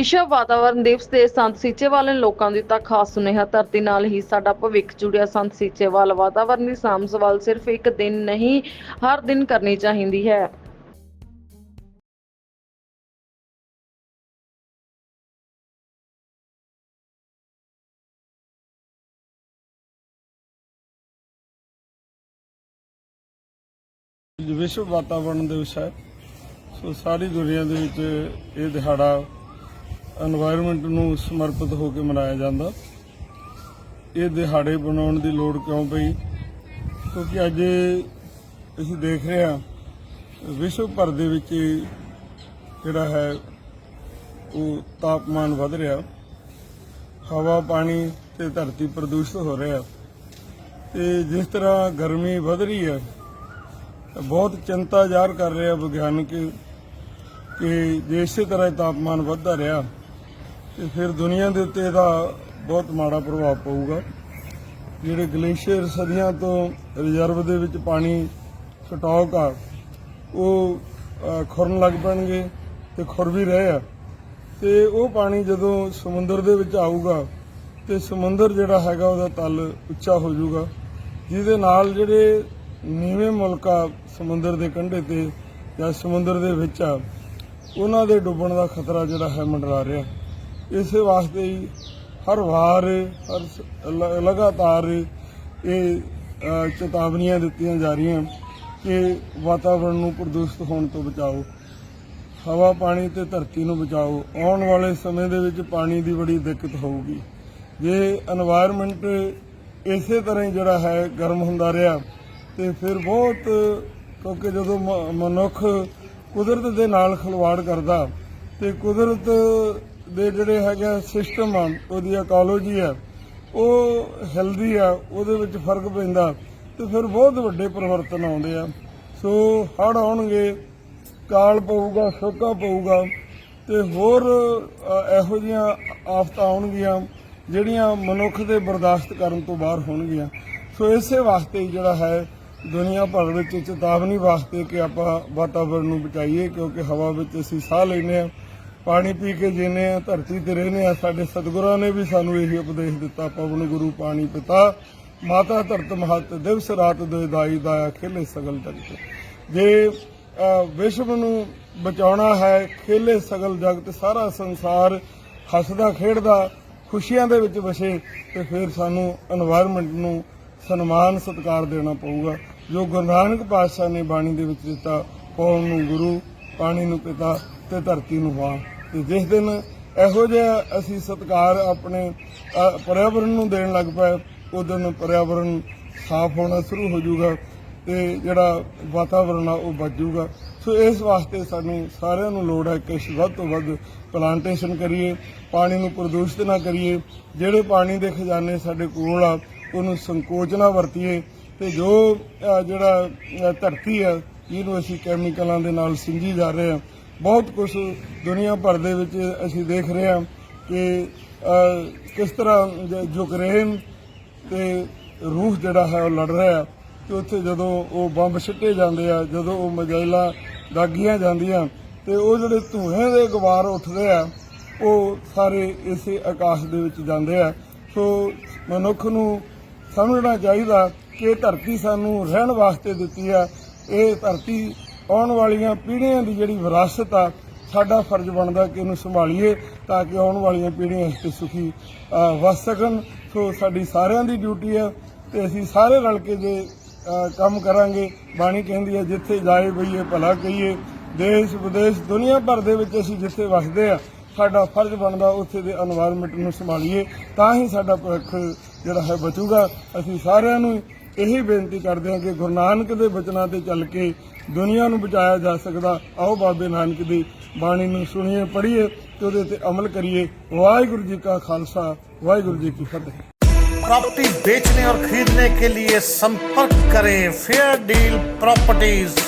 ਵਿਸ਼ਵ ਵਾਤਾਵਰਣ ਦਿਵਸ ਤੇ ਸੰਤ ਸੀਚੇਵਾਲ ਨੇ ਲੋਕਾਂ ਨੂੰ ਦਿੱਤਾ ਖਾਸ ਸੁਨੇਹਾ ਧਰਤੀ ਨਾਲ ਹੀ ਸਾਡਾ ਭਵਿੱਖ ਜੁੜਿਆ। ਸੰਤ ਸੀਚੇਵਾਲ ਵਾਤਾਵਰਣ ਦੀ ਸਾਂਭ ਸੰਭਾਲ ਸਿਰਫ ਇੱਕ ਦਿਨ ਨਹੀਂ, ਹਰ ਦਿਨ ਕਰਨੀ ਚਾਹੀਦੀ ਹੈ। ਵਿਸ਼ਵ ਵਾਤਾਵਰਣ ਦਿਵਸ ਹੈ। ਸੋ ਸਾਰੀ ਦੁਨੀਆ ਦੇ ਵਿੱਚ ਇਹ ਦਿਹਾੜਾ এনवायरमेंट ਨੂੰ ਸਮਰਪਿਤ ਹੋ ਕੇ ਮਨਾਇਆ ਜਾਂਦਾ। ਇਹ ਦਿਹਾੜੇ ਬਣਾਉਣ ਦੀ ਲੋੜ ਕਿਉਂ ਪਈ? ਕਿਉਂਕਿ ਅੱਜ ਅਸੀਂ ਦੇਖ ਰਹੇ ਹਾਂ, ਵਿਸ਼ਵ ਭਰ ਦੇ ਵਿੱਚ ਜਿਹੜਾ ਹੈ, ਉਹ ਤਾਪਮਾਨ ਵਧ ਰਿਹਾ। ਹਵਾ, ਪਾਣੀ ਤੇ ਧਰਤੀ ਪ੍ਰਦੂਸ਼ਿਤ ਹੋ ਰਿਹਾ। ਤੇ ਜਿਸ ਤਰ੍ਹਾਂ ਗਰਮੀ ਵਧ ਰਹੀ ਹੈ ਬਹੁਤ ਚਿੰਤਾ ਜ਼ਾਹਰ ਕਰ ਰਿਹਾ ਵਿਗਿਆਨਕ ਕਿ ਜੇ ਇਸੇ ਤਰ੍ਹਾਂ ਤਾਪਮਾਨ ਵਧਦਾ ਰਿਹਾ ਤੇ ਫਿਰ ਦੁਨੀਆ ਦੇ ਉੱਤੇ ਇਹਦਾ ਬਹੁਤ ਮਾੜਾ ਪ੍ਰਭਾਵ ਪਊਗਾ। ਜਿਹੜੇ ਗਲੇਸ਼ੀਅਰ ਸਦੀਆਂ ਤੋਂ ਰਿਜ਼ਰਵ ਦੇ ਵਿੱਚ ਪਾਣੀ ਸਟਾਕ ਆ ਉਹ ਖੁਰਨ ਲੱਗ ਪੈਣਗੇ ਤੇ ਖੁਰ ਵੀ ਰਹੇ ਆ। ਤੇ ਉਹ ਪਾਣੀ ਜਦੋਂ ਸਮੁੰਦਰ ਦੇ ਵਿੱਚ ਆਊਗਾ ਤੇ ਸਮੁੰਦਰ ਜਿਹੜਾ ਹੈਗਾ ਉਹਦਾ ਤਲ ਉੱਚਾ ਹੋ ਜਾਊਗਾ, ਜਿਹਦੇ ਨਾਲ ਜਿਹੜੇ ਨੀਵੇਂ ਮੁਲਕ ਆ ਸਮੁੰਦਰ ਦੇ ਕੰਢੇ ਤੇ ਜਾਂ ਸਮੁੰਦਰ ਦੇ ਵਿੱਚ ਆ, ਉਹਨਾਂ ਦੇ ਡੁੱਬਣ ਦਾ ਖਤਰਾ ਜਿਹੜਾ ਹੈ ਮੰਡਰਾ ਰਿਹਾ। ਇਸੇ ਵਾਸਤੇ ਹੀ ਹਰ ਵਾਰ, ਹਰ ਸ- ਲਗਾਤਾਰ ਇਹ ਚੇਤਾਵਨੀਆਂ ਦਿੱਤੀਆਂ ਜਾ ਰਹੀਆਂ ਕਿ ਵਾਤਾਵਰਣ ਨੂੰ ਪ੍ਰਦੂਸ਼ਿਤ ਹੋਣ ਤੋਂ ਬਚਾਓ, ਹਵਾ, ਪਾਣੀ ਤੇ ਧਰਤੀ ਨੂੰ ਬਚਾਓ, ਆਉਣ ਵਾਲੇ ਸਮੇਂ ਦੇ ਵਿੱਚ ਪਾਣੀ ਦੀ ਬੜੀ ਦਿੱਕਤ ਹੋਊਗੀ। ਜੇ এনवायरमेंट ਇਸੇ ਤਰ੍ਹਾਂ ਹੀ ਜਿਹੜਾ ਹੈ, ਗਰਮ ਹੁੰਦਾ ਰਿਹਾ, ਤੇ ਫਿਰ ਬਹੁਤ, ਕਿਉਂਕਿ ਜਦੋਂ ਮ- ਮਨੁੱਖ ਕੁਦਰਤ ਦੇ ਨਾਲ ਖਿਲਵਾੜ ਕਰਦਾ, ਤੇ ਕੁਦਰਤ ਦੇ ਜਿਹੜੇ ਹੈਗੇ ਸਿਸਟਮ ਆ, ਉਹਦੀ ਇਕੋਲੋਜੀ ਆ, ਉਹ ਹੈਲਦੀ ਆ, ਉਹਦੇ ਵਿੱਚ ਫ਼ਰਕ ਪੈਂਦਾ ਤੇ ਫਿਰ ਬਹੁਤ ਵੱਡੇ ਪਰਿਵਰਤਨ ਆਉਂਦੇ ਆ। ਸੋ ਹੜ ਆਉਣਗੇ, ਕਾਲ ਪਊਗਾ, ਸੋਕਾ ਪਊਗਾ ਤੇ ਹੋਰ ਇਹੋ ਜਿਹੀਆਂ ਆਫਤਾਂ ਆਉਣਗੀਆਂ ਜਿਹੜੀਆਂ ਮਨੁੱਖ ਦੇ ਬਰਦਾਸ਼ਤ ਕਰਨ ਤੋਂ ਬਾਹਰ ਹੋਣਗੀਆਂ। ਸੋ ਇਸੇ ਵਾਸਤੇ ਜਿਹੜਾ ਹੈ, ਦੁਨੀਆ ਭਰ ਵਿੱਚ ਚੇਤਾਵਨੀ ਵਾਸਤੇ ਕਿ ਆਪਾਂ ਵਾਤਾਵਰਣ ਨੂੰ ਬਚਾਈਏ ਕਿਉਂਕਿ ਹਵਾ ਵਿੱਚ ਅਸੀਂ ਸਾਹ ਲੈਂਦੇ ਆ ਪਾਣੀ ਪੀ ਕੇ ਜੀਨੇ ਆ, ਧਰਤੀ ਤੇ ਰਹਨੇ ਆ, ਸਾਡੇ ਸਤਿਗੁਰਾਂ ਨੇ ਵੀ ਸਾਨੂੰ ਇਹੀ ਉਪਦੇਸ਼ ਦਿੱਤਾ, ਪਵਨ ਗੁਰੂ, ਪਾਣੀ ਪਿਤਾ। ਮਾਤਾ ਧਰਤ ਮਹਤ ਦਿਵਸ ਰਾਤ ਦੇ ਦਾਈ ਦਾਇਆ ਖੇਲੇ ਸਗਲ ਜਗਤ ਜੇ ਵਿਸ਼ਵ ਨੂੰ ਬਚਾਉਣਾ ਹੈ, ਖੇਲੇ ਸਗਲ ਜਗਤ ਸਾਰਾ ਸੰਸਾਰ ਹੱਸਦਾ, ਖੇਡਦਾ, ਖੁਸ਼ੀਆਂ ਦੇ ਵਿੱਚ ਵਸੇ, ਤੇ ਫਿਰ ਸਾਨੂੰ এনवायरमेंट ਨੂੰ ਸਨਮਾਨ, ਸਤਕਾਰ ਦੇਣਾ ਪਊਗਾ। ਜੋ ਗੁਰੂ ਨਾਨਕ ਪਾਤਸ਼ਾਹ ਨੇ ਬਾਣੀ ਦੇ ਵਿੱਚ ਦਿੱਤਾ ਪਉਣ ਨੂੰ ਗੁਰੂ, ਪਾਣੀ ਨੂੰ ਪਿਤਾ। ਤੇ ਧਰਤੀ ਨੂੰ ਮਾਂ ਤੇ ਜਿਸ ਦਿਨ ਇਹੋ ਜਿਹਾ ਅਸੀਂ ਸਤਿਕਾਰ ਆਪਣੇ ਅ, ਪਰਿਆਵਰਣ ਨੂੰ ਦੇਣ ਲੱਗ ਪਏ ਉਸ ਦਿਨ ਪਰਿਆਵਰਣ ਸਾਫ਼ ਹੋਣਾ ਸ਼ੁਰੂ ਹੋ ਜਾਊਗਾ ਤੇ ਜਿਹੜਾ ਵਾਤਾਵਰਣ ਆ ਉਹ ਬਚ ਜਾਊਗਾ। ਸੋ ਇਸ ਵਾਸਤੇ ਸਾਨੂੰ ਸਾਰਿਆਂ ਨੂੰ ਲੋੜ ਹੈ ਕਿ ਵੱਧ ਤੋਂ ਵੱਧ ਪਲਾਂਟੇਸ਼ਨ ਕਰੀਏ ਪਾਣੀ ਨੂੰ ਪ੍ਰਦੂਸ਼ਿਤ ਨਾ ਕਰੀਏ। ਜਿਹੜੇ ਪਾਣੀ ਦੇ ਖਜ਼ਾਨੇ ਸਾਡੇ ਕੋਲ ਆ ਉਹਨੂੰ ਸੰਕੋਚ ਨਾ ਵਰਤੀਏ। ਤੇ ਜੋ ਜਿਹੜਾ ਧਰਤੀ ਆ ਜਿਹਨੂੰ ਅਸੀਂ ਕੈਮੀਕਲਾਂ ਦੇ ਨਾਲ ਸਿੰਜੀ ਜਾ ਰਹੇ ਹਾਂ ਬਹੁਤ ਕੁਝ ਦੁਨੀਆ ਭਰ ਦੇ ਵਿੱਚ ਅਸੀਂ ਦੇਖ ਰਹੇ ਹਾਂ ਕਿ ਕਿਸ ਤਰ੍ਹਾਂ ਯੂਕਰੇਨ ਤੇ ਰੂਸ ਜਿਹੜਾ ਹੈ ਉਹ ਲੜ ਰਿਹਾ ਤੇ ਉੱਥੇ ਜਦੋਂ ਉਹ ਬੰਬ ਸਿੱਟੇ ਜਾਂਦੇ ਆ, ਜਦੋਂ ਉਹ ਮਜਾਇਲਾਂ ਦਾਗੀਆਂ ਜਾਂਦੀਆਂ ਤੇ ਉਹ ਜਿਹੜੇ ਧੂਏ ਦੇ ਗਵਾਰ ਉੱਠਦੇ ਆ, ਉਹ ਸਾਰੇ ਇਸੇ ਆਕਾਸ਼ ਦੇ ਵਿੱਚ ਜਾਂਦੇ ਆ। ਸੋ ਮਨੁੱਖ ਨੂੰ ਸਮਝਣਾ ਚਾਹੀਦਾ ਕਿ ਇਹ ਧਰਤੀ ਸਾਨੂੰ ਰਹਿਣ ਵਾਸਤੇ ਦਿੱਤੀ ਆ, ਇਹ ਧਰਤੀ ਆਉਣ ਵਾਲੀਆਂ ਪੀੜ੍ਹੀਆਂ ਦੀ ਜਿਹੜੀ ਵਿਰਾਸਤ ਆ, ਸਾਡਾ ਫਰਜ਼ ਬਣਦਾ ਕਿ ਇਹਨੂੰ ਸੰਭਾਲੀਏ ਤਾਂ ਕਿ ਆਉਣ ਵਾਲੀਆਂ ਪੀੜ੍ਹੀਆਂ ਇਸ ਤੇ ਸੁਖੀ ਵਸ ਸਕਣ। ਸੋ ਸਾਡੀ ਸਾਰਿਆਂ ਦੀ ਡਿਊਟੀ ਆ ਤੇ ਅਸੀਂ ਸਾਰੇ ਰਲ ਕੇ ਜੇ ਕੰਮ ਕਰਾਂਗੇ, ਬਾਣੀ ਕਹਿੰਦੀ ਹੈ ਜਿੱਥੇ ਜਾਏ ਬਈਏ, ਭਲਾ ਕਹੀਏ। ਦੇਸ਼ ਵਿਦੇਸ਼, ਦੁਨੀਆ ਭਰ ਦੇ ਵਿੱਚ ਅਸੀਂ ਜਿੱਥੇ ਵਸਦੇ ਆ, ਸਾਡਾ ਫਰਜ਼ ਬਣਦਾ ਉੱਥੇ ਦੇ এনवायरमेंट ਨੂੰ ਸੰਭਾਲੀਏ। ਤਾਂ ਹੀ ਸਾਡਾ ਭਵਿੱਖ ਜਿਹੜਾ ਹੈ ਬਚੂਗਾ। ਅਸੀਂ ਸਾਰਿਆਂ ਨੂੰ ਇਹੀ ਬੇਨਤੀ ਕਰਦੇ ਹਾਂ ਕਿ ਗੁਰੂ ਨਾਨਕ ਦੇ ਬਚਨਾਂ ਤੇ ਚੱਲ ਕੇ ਦੁਨੀਆ ਨੂੰ ਬਚਾਇਆ ਜਾ ਸਕਦਾ ਆਓ ਬਾਬੇ ਨਾਨਕ ਦੀ ਬਾਣੀ ਨੂੰ ਸੁਣੀਏ ਪੜ੍ਹੀਏ ਤੇ ਉਹਦੇ ਤੇ ਅਮਲ ਕਰੀਏ ਵਾਹਿਗੁਰੂ ਜੀ ਕਾ ਖਾਲਸਾ ਵਾਹਿਗੁਰੂ ਜੀ ਕੀ ਫਤਿਹ प्रॉपर्टी बेचने और खरीदने के लिए संपर्क करें फेयर डील प्रॉपर्टीज